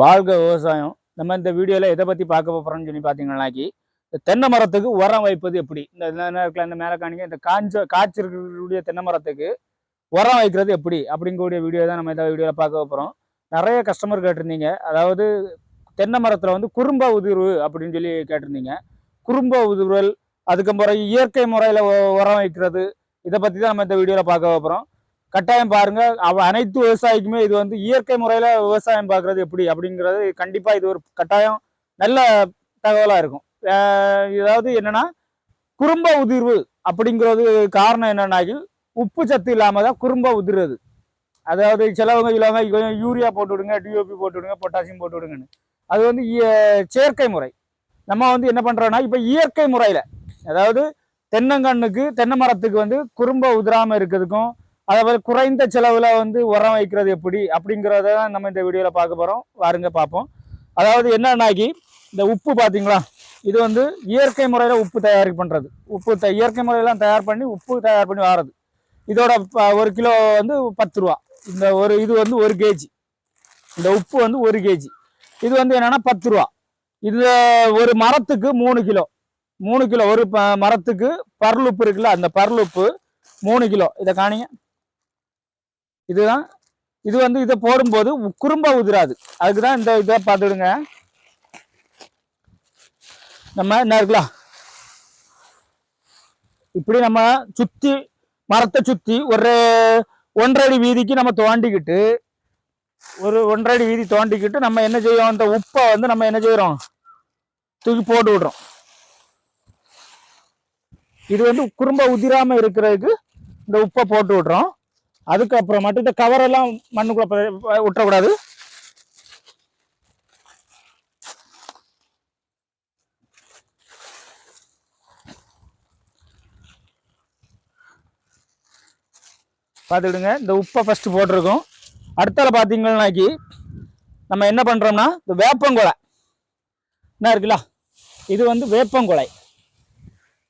வாழ்க விவசாயம். நம்ம இந்த வீடியோவில் எதை பற்றி பார்க்க போகிறோம்னு சொல்லி பார்த்தீங்கன்னாக்கி இந்த தென்னை மரத்துக்கு உரம் வைப்பது எப்படி? இந்த நேரத்தில் இந்த மேலே காணிங்க இந்த காஞ்ச காய்ச்சிருக்கக்கூடிய தென்னை மரத்துக்கு உரம் வைக்கிறது எப்படி? அப்படிங்கக்கூடிய வீடியோ தான் நம்ம இந்த வீடியோவில் பார்க்க போகிறோம் நிறைய கஸ்டமர் கேட்டிருந்தீங்க. அதாவது தென்னை மரத்தில் வந்து குறும்ப உதிர்வு அப்படின்னு சொல்லி கேட்டிருந்தீங்க. குறும்ப உதிர்வல் அதுக்கப்புறம் இயற்கை முறையில் உரம் வைக்கிறது இதை பற்றி தான் நம்ம இந்த வீடியோவில் பார்க்க போகிறோம் கட்டாயம் பாருங்க. அவ அனைத்து விவசாயிக்குமே இது வந்து இயற்கை முறையில விவசாயம் பார்க்கறது எப்படி அப்படிங்கிறது கண்டிப்பா இது ஒரு கட்டாயம் நல்ல தகவலா இருக்கும். அஹ் இதாவது என்னன்னா குறும்ப உதிர்வு அப்படிங்கிறது காரணம் என்னன்னாக்கி உப்பு சத்து இல்லாம தான் குறும்ப உதிர்றது. அதாவது சிலவங்க இல்லாம கொஞ்சம் யூரியா போட்டு விடுங்க டிஓபி போட்டு விடுங்க பொட்டாசியம் போட்டு விடுங்கன்னு. அது வந்து இய- செயற்கை முறை. நம்ம வந்து என்ன பண்றோம்னா இப்ப இயற்கை முறையில அதாவது தென்னங்கண்ணுக்கு தென்னை மரத்துக்கு வந்து குறும்ப உதிராம இருக்கிறதுக்கும் அதே குறைந்த செலவில் வந்து உரம் வைக்கிறது எப்படி? அப்படிங்கிறத தான் நம்ம இந்த வீடியோவில் பார்க்க போகிறோம் வாருங்க பார்ப்போம். அதாவது என்னன்னாக்கி இந்த உப்பு பார்த்தீங்களா இது வந்து இயற்கை முறையில் உப்பு தயார் பண்ணுறது உப்பு த- இயற்கை முறையெல்லாம் தயார் பண்ணி உப்பு தயார் பண்ணி வாரது. இதோட ப- ஒரு கிலோ வந்து பத்து ரூபா. இந்த ஒரு இது வந்து ஒரு கேஜி இந்த உப்பு வந்து ஒரு கேஜி இது வந்து என்னென்னா பத்து ரூபா. இது ஒரு மரத்துக்கு மூணு கிலோ. மூணு கிலோ. ஒரு ப- மரத்துக்கு பர்லுப்பு இருக்குல்ல அந்த பரலுப்பு மூணு கிலோ. இதை காணிங்க. இதுதான். இது வந்து இதை போடும்போது உ- குறும்ப உதிராது. அதுக்கு தான் இந்த இதை பார்த்துடுங்க. நம்ம என்ன இருக்கலாம்? இப்படி நம்ம சுற்றி மரத்தை சுற்றி ஒரு ஒன்றரை அடி வீதிக்கு நம்ம தோண்டிக்கிட்டு ஒரு ஒன்றரை அடி வீதி தோண்டிக்கிட்டு நம்ம என்ன செய்யறோம்? அந்த உப்பை வந்து நம்ம என்ன செய்யறோம்? தூக்கி போட்டு விடுறோம். இது வந்து குறும்ப உதிராம இருக்கிறதுக்கு இந்த உப்பை போட்டு விடுறோம். அதுக்கப்புறம் மட்டும் இந்த கவரெல்லாம் மண்ணுக்குள்ள விட்டுறக்கூடாது. பார்த்துக்கிடுங்க இந்த உப்பை ஃபஸ்ட்டு போட்டிருக்கோம். அடுத்தால பார்த்தீங்கன்னாக்கி நம்ம என்ன பண்ணுறோம்னா இந்த வேப்பங்குலை. என்ன இருக்குல்ல இது வந்து வேப்பங்குலை.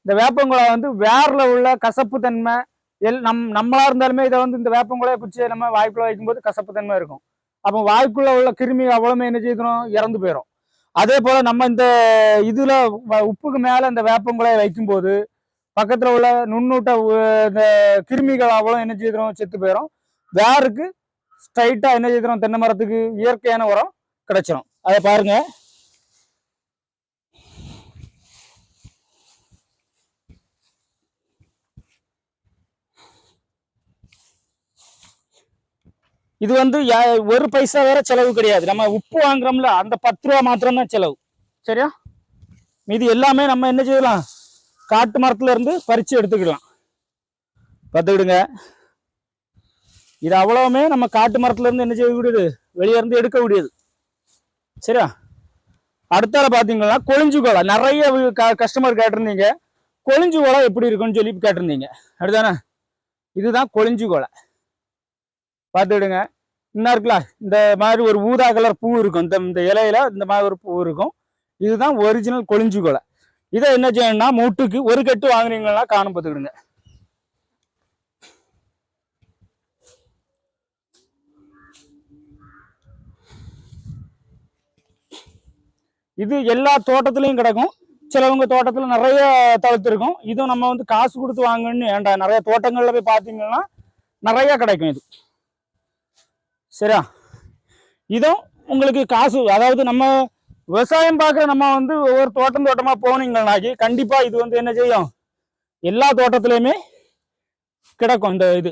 இந்த வேப்பங்குழா வந்து வேரில் உள்ள கசப்பு தன்மை எல் நம் நம்மளா இருந்தாலுமே இதை வந்து இந்த வேப்பங்குலையை பிடிச்சி நம்ம வாய்க்குள்ள வைக்கும்போது கசப்பு தன்மை இருக்கும். அப்போ வாய்க்குள்ள உள்ள கிருமி அவ்வளவுமே என்ன செய்யணும் இறந்து போயிடும் அதே போல நம்ம இந்த இதுல வ- உப்புக்கு மேல இந்த வேப்பங்குலையை வைக்கும்போது பக்கத்துல உள்ள நுண்ணூட்ட இந்த கிருமிகள் அவ்வளோ என்ன செய்திரும் செத்து போயிடும் வேருக்கு ஸ்ட்ரைட்டா என்ன செய்திரும் தென்னை மரத்துக்கு இயற்கையான உரம் கிடைச்சிடும் அதை பாருங்க. இது வந்து ஒரு பைசா வேற செலவு கிடையாது. நம்ம உப்பு வாங்குறோம்ல அந்த பத்து ரூபா மாத்திரம் தான் செலவு. சரியா? மீதி எல்லாமே நம்ம என்ன செய்யலாம்? காட்டு மரத்துல இருந்து பறிச்சு எடுத்துக்கலாம். பார்த்துக்கிடுங்க. இது அவ்வளவுமே நம்ம காட்டு மரத்துல இருந்து என்ன செய்ய முடியுது வெளியே இருந்து எடுக்க முடியுது சரியா? அடுத்தால பாத்தீங்கன்னா கொழிஞ்சு கோலை. நிறைய கஸ்டமர் கேட்டிருந்தீங்க. கொழிஞ்சு கோலை எப்படி இருக்குன்னு சொல்லி கேட்டிருந்தீங்க. அடுத்தானே இதுதான் கொழிஞ்சு கோலை. பார்த்துடுங்க என்ன இருக்குல்ல இந்த மாதிரி ஒரு ஊதா கலர் பூ இருக்கும். இந்த இந்த இலையில இந்த மாதிரி ஒரு பூ இருக்கும். இதுதான் ஒரிஜினல் கொழிஞ்சு கொலை. இதை என்ன செய்யணும்னா மூட்டுக்கு ஒரு கட்டு வாங்குனீங்கன்னா காணும் பார்த்துக்கிடுங்க. இது எல்லா தோட்டத்துலயும் கிடக்கும். சிலவங்க தோட்டத்துல நிறைய தவிர்த்துருக்கும். இதுவும் நம்ம வந்து காசு கொடுத்து வாங்கணும்னு வேண்டாம் நிறைய தோட்டங்கள்ல போய் பார்த்தீங்கன்னா நிறைய கிடைக்கும் இது. சரியா? இதுவும் உங்களுக்கு காசு அதாவது நம்ம விவசாயம் பார்க்குற நம்ம வந்து ஒவ்வொரு தோட்டம் தோட்டமாக போனீங்கன்னாக்கி கண்டிப்பாக இது வந்து என்ன செய்யும்? எல்லா தோட்டத்துலேயுமே கிடக்கும் இந்த இது.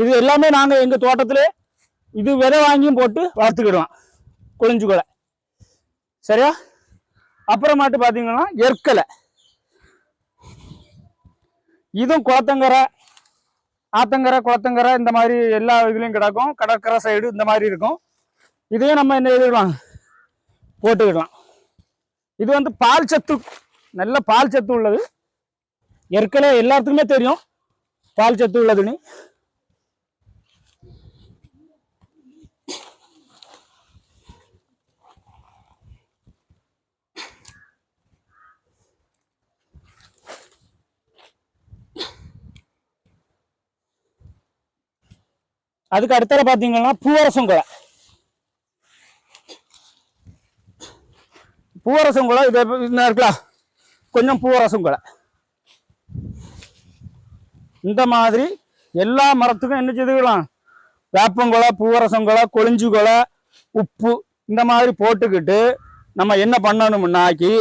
இது எல்லாமே நாங்கள் எங்கள் தோட்டத்திலே இது விதை வாங்கியும் போட்டு வளர்த்துக்கிடுவோம். குளிஞ்சு கூட சரியா? அப்புறமாட்டு பார்த்தீங்கன்னா எற்கலை. இதுவும் குளத்தங்கரை ஆத்தங்கரை குளத்தங்கரை இந்த மாதிரி எல்லா இதுலேயும் கிடக்கும். கடற்கரை சைடு இந்த மாதிரி இருக்கும். இதையும் நம்ம என்ன எழுதிடலாம் போட்டுக்கிடலாம் இது வந்து பால் சத்து நல்ல பால் சத்து உள்ளது. ஏற்கனவே எல்லாத்துக்குமே தெரியும். பால் சத்து உள்ளதுன்னு. அதுக்கு அடுத்தால பார்த்தீங்கன்னா பூவரசங்குழை. பூவரசங்குழை இதே என்ன இருக்குல்ல? கொஞ்சம் பூவரசங்குழை. இந்த மாதிரி எல்லா மரத்துக்கும் என்ன செய்துக்கலாம்? வேப்பங்குலை கொளிஞ்சு கொழிஞ்சுகுலை உப்பு இந்த மாதிரி போட்டுக்கிட்டு நம்ம என்ன பண்ணணும்னாக்கி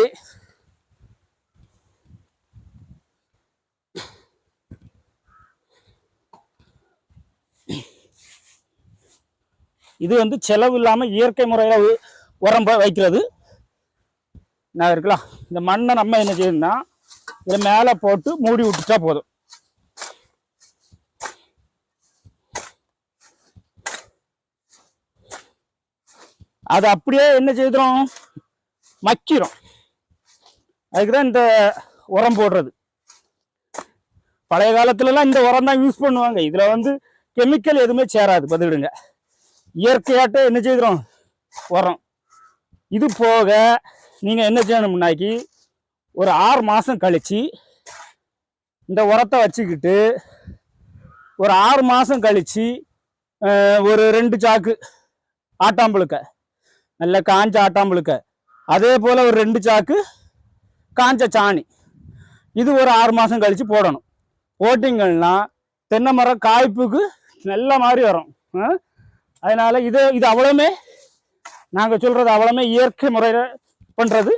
இது வந்து செலவு இல்லாமல் இயற்கை முறையில் உரம் வைக்கிறது. நான் இருக்கலாம். இந்த மண்ணை நம்ம என்ன செய்யணும்னா இதை மேலே போட்டு மூடி விட்டுட்டா போதும். அது அப்படியே என்ன செய்துரும்? மக்கிறோம் அதுக்கு தான் இந்த உரம் போடுறது. பழைய காலத்துலலாம் இந்த உரம் தான் யூஸ் பண்ணுவாங்க. இதில் வந்து கெமிக்கல் எதுவுமே சேராது. பதிவிடுங்க இயற்கையாட்ட என்ன செய்கிறோம் உரம் இது போக நீங்கள் என்ன செய்யணும்னாக்கி ஒரு ஆறு மாதம் கழித்து இந்த உரத்தை வச்சுக்கிட்டு ஒரு ஆறு மாதம் கழித்து ஒரு ரெண்டு சாக்கு ஆட்டாம்புழுக்க நல்ல காஞ்ச ஆட்டாம்புழுக்க அதே போல் ஒரு ரெண்டு சாக்கு காஞ்ச சாணி. இது ஒரு ஆறு மாதம் கழித்து போடணும். போட்டிங்கன்னா தென்னை மரம் காய்ப்புக்கு நல்ல மாதிரி வரும். ஆ? அதனால இது இது அவ்வளவுமே நாங்கள் சொல்றது அவ்வளவுமே இயற்கை முறையில் பண்றது.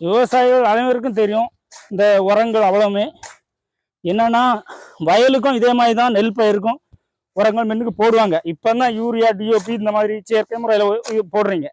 விவசாயிகள் அனைவருக்கும் தெரியும் இந்த உரங்கள் அவ்வளவுமே என்னன்னா வயலுக்கும் இதே மாதிரி தான் நெல் பயிருக்கும் உரங்கள் மென்னுக்கு போடுவாங்க. இப்போ தான் யூரியா டிஓபி இந்த மாதிரி செயற்கை முறையில் போடுறீங்க.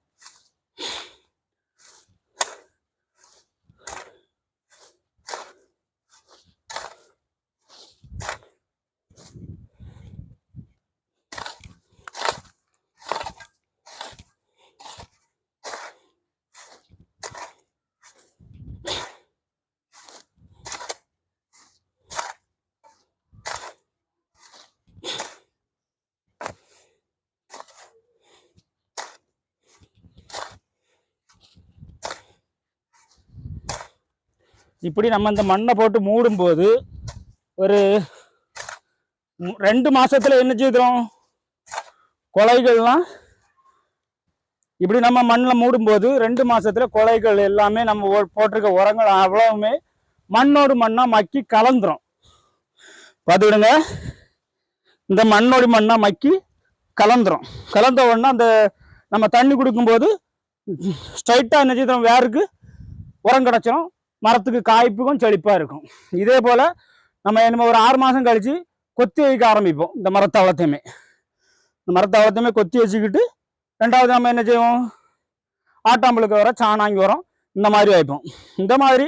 இப்படி நம்ம இந்த மண்ணை போட்டு மூடும்போது ஒரு ரெண்டு மாசத்துல என்ன செய்தோம் கொலைகள்லாம் இப்படி நம்ம மண்ணில் மூடும்போது ரெண்டு மாசத்துல கொலைகள் எல்லாமே நம்ம ஓ- போட்டிருக்க உரங்கள் அவ்வளவுமே மண்ணோடு மண்ணா மக்கி கலந்துரும். பார்த்துக்கிடுங்க இந்த மண்ணோடு மண்ணா மக்கி கலந்துரும். கலந்த உடனே அந்த நம்ம தண்ணி கொடுக்கும்போது ஸ்ட்ரைட்டா என்ன செய்தோம் வேருக்கு உரம் கிடச்சிரும். மரத்துக்கு காய்ப்புக்கும் செழிப்பாக இருக்கும். இதே போல் நம்ம என்ன ஒரு ஆறு மாதம் கழித்து கொத்தி வைக்க ஆரம்பிப்போம் இந்த மரத்தவளத்தையுமே இந்த மரத்தவளத்தையுமே கொத்தி வச்சுக்கிட்டு ரெண்டாவது நம்ம என்ன செய்வோம்? ஆட்டாம்புழுக்க வர சாணாங்கி உரம் இந்த மாதிரி வைப்போம். இந்த மாதிரி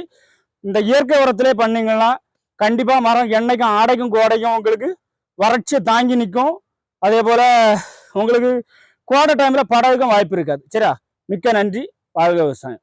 இந்த இயற்கை உரத்திலே பண்ணிங்கன்னா கண்டிப்பாக மரம் எண்ணெய்க்கும் ஆடைக்கும் கோடைக்கும் உங்களுக்கு வறட்சியை தாங்கி நிற்கும். அதே போல் உங்களுக்கு கோடை டைமில் படகுக்கும் வாய்ப்பு இருக்காது. சரியா? மிக்க நன்றி. வாழ்க விவசாயம்.